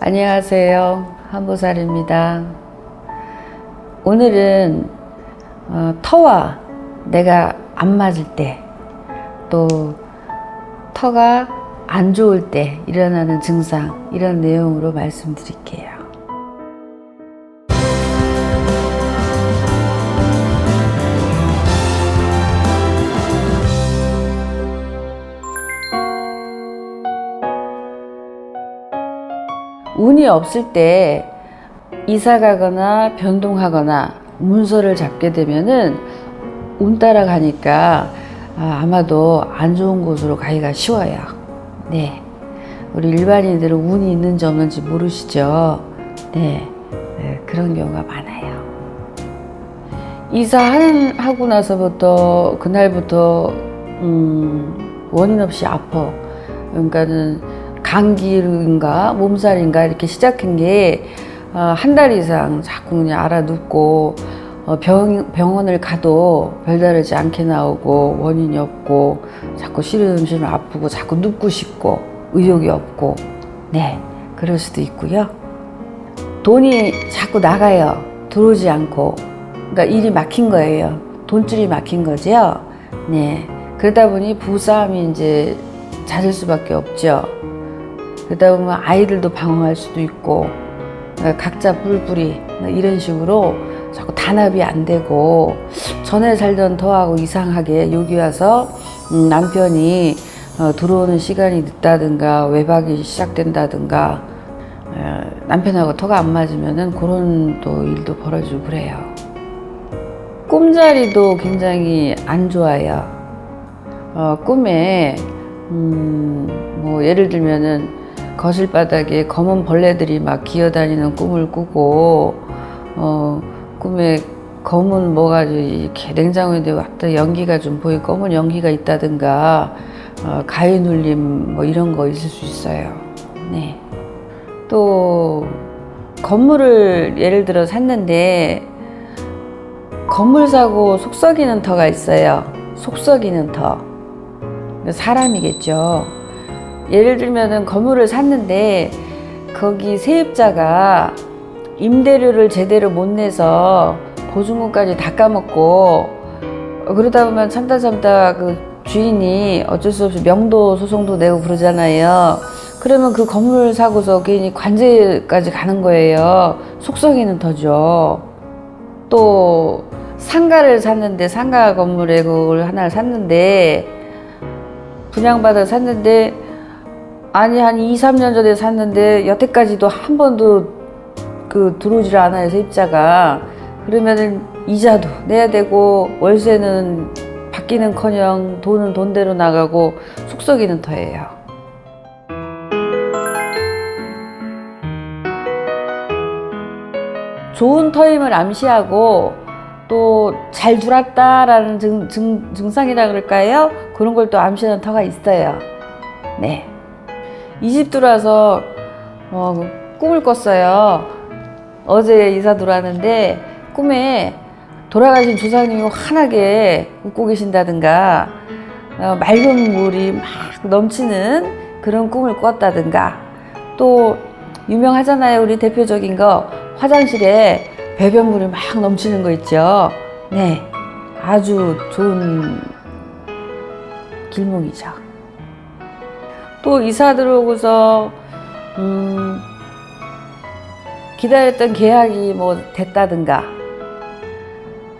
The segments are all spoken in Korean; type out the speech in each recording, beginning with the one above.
안녕하세요. 한보살입니다. 오늘은 어, 터와 내가 안 맞을 때, 또 터가 안 좋을 때 일어나는 증상, 이런 내용으로 말씀드릴게요. 운이 없을 때 이사 가거나 변동하거나 문서를 잡게 되면은 운 따라 가니까 아, 아마도 안 좋은 곳으로 가기가 쉬워요. 네. 우리 일반인들은 운이 있는지 없는지 모르시죠? 네. 네, 그런 경우가 많아요. 이사하고 나서부터 그날부터 음, 원인 없이 아파. 그러니까는 감기인가 몸살인가 이렇게 시작한 게 한 달 이상 자꾸 그냥 알아눕고 어, 병, 병원을 가도 별다르지 않게 나오고 원인이 없고 자꾸 시름시름 아프고 자꾸 눕고 싶고 의욕이 없고 네 그럴 수도 있고요. 돈이 자꾸 나가요. 들어오지 않고. 그러니까 일이 막힌 거예요. 돈줄이 막힌 거죠. 네. 그러다 보니 부싸움이 이제 잦을 수밖에 없죠. 그러다 보면 아이들도 방황할 수도 있고, 그러니까 각자 뿔뿔이 이런 식으로 자꾸 단합이 안 되고, 전에 살던 터하고 이상하게 여기 와서 음, 남편이 어, 들어오는 시간이 늦다든가 외박이 시작된다든가 어, 남편하고 터가 안 맞으면은 그런 또 일도 벌어지고 그래요. 꿈자리도 굉장히 안 좋아요. 어, 꿈에 음, 뭐 예를 들면은 거실 바닥에 검은 벌레들이 막 기어다니는 꿈을 꾸고 어, 꿈에 검은 뭐가 이렇게 냉장고에 왔다 연기가 좀 보이고 검은 연기가 있다든가 어, 가위 눌림 뭐 이런 거 있을 수 있어요. 네. 또 건물을 예를 들어 샀는데 건물 사고 속 썩이는 터가 있어요. 속 썩이는 터. 사람이겠죠. 예를 들면은 건물을 샀는데 거기 세입자가 임대료를 제대로 못 내서 보증금까지 다 까먹고 어, 그러다 보면 참다 참다 그 주인이 어쩔 수 없이 명도 소송도 내고 그러잖아요. 그러면 그 건물 사고서 괜히 관제까지 가는 거예요. 속썩이는 터죠. 또 상가를 샀는데 상가 건물에 그걸 하나를 샀는데 분양받아 샀는데 아니 한 2, 3년 전에 샀는데 여태까지도 한 번도 그 들어오질 않아요 세입자가 그러면은 이자도 내야 되고 월세는 받기는커녕 돈은 돈대로 나가고 속썩이는 터예요. 좋은 터임을 암시하고 또잘 들었다라는 증, 증, 증상이라 그럴까요? 그런 걸 또 암시하는 터가 있어요. 네. 이집 들어와서 어, 꿈을 꿨어요. 어제 이사 들어왔는데 꿈에 돌아가신 조상님이 환하게 웃고 계신다든가 어, 맑은 물이 막 넘치는 그런 꿈을 꿨다든가 또 유명하잖아요. 우리 대표적인 거 화장실에 배변물이 막 넘치는 거 있죠. 네. 아주 좋은 길몽이죠. 또 이사 들어오고서 음, 기다렸던 계약이 뭐 됐다든가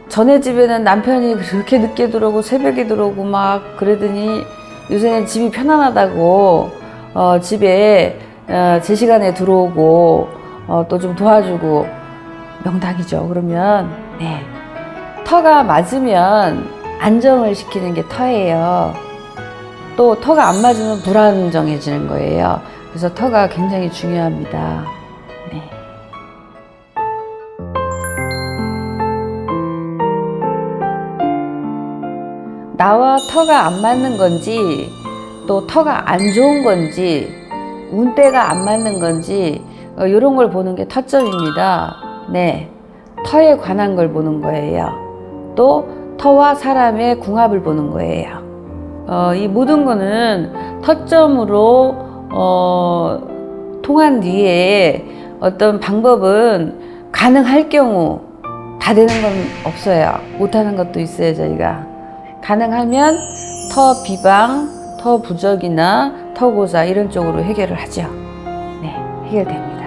전에 집에는 남편이 그렇게 늦게 들어오고 새벽에 들어오고 막 그러더니 요새는 집이 편안하다고 어, 집에 어, 제 시간에 들어오고 어, 또 좀 도와주고 명당이죠. 그러면 네. 터가 맞으면 안정을 시키는 게 터예요. 또 터가 안 맞으면 불안정해지는 거예요. 그래서 터가 굉장히 중요합니다. 네. 나와 터가 안 맞는 건지 또 터가 안 좋은 건지 운때가 안 맞는 건지 어, 이런 걸 보는 게 터점입니다. 네, 터에 관한 걸 보는 거예요. 또 터와 사람의 궁합을 보는 거예요. 어, 이 모든 거는 터점으로 어, 통한 뒤에 어떤 방법은 가능할 경우 다 되는 건 없어요. 못하는 것도 있어요, 저희가. 가능하면 터 비방, 터 부적이나 터 고사 이런 쪽으로 해결을 하죠. 네, 해결됩니다.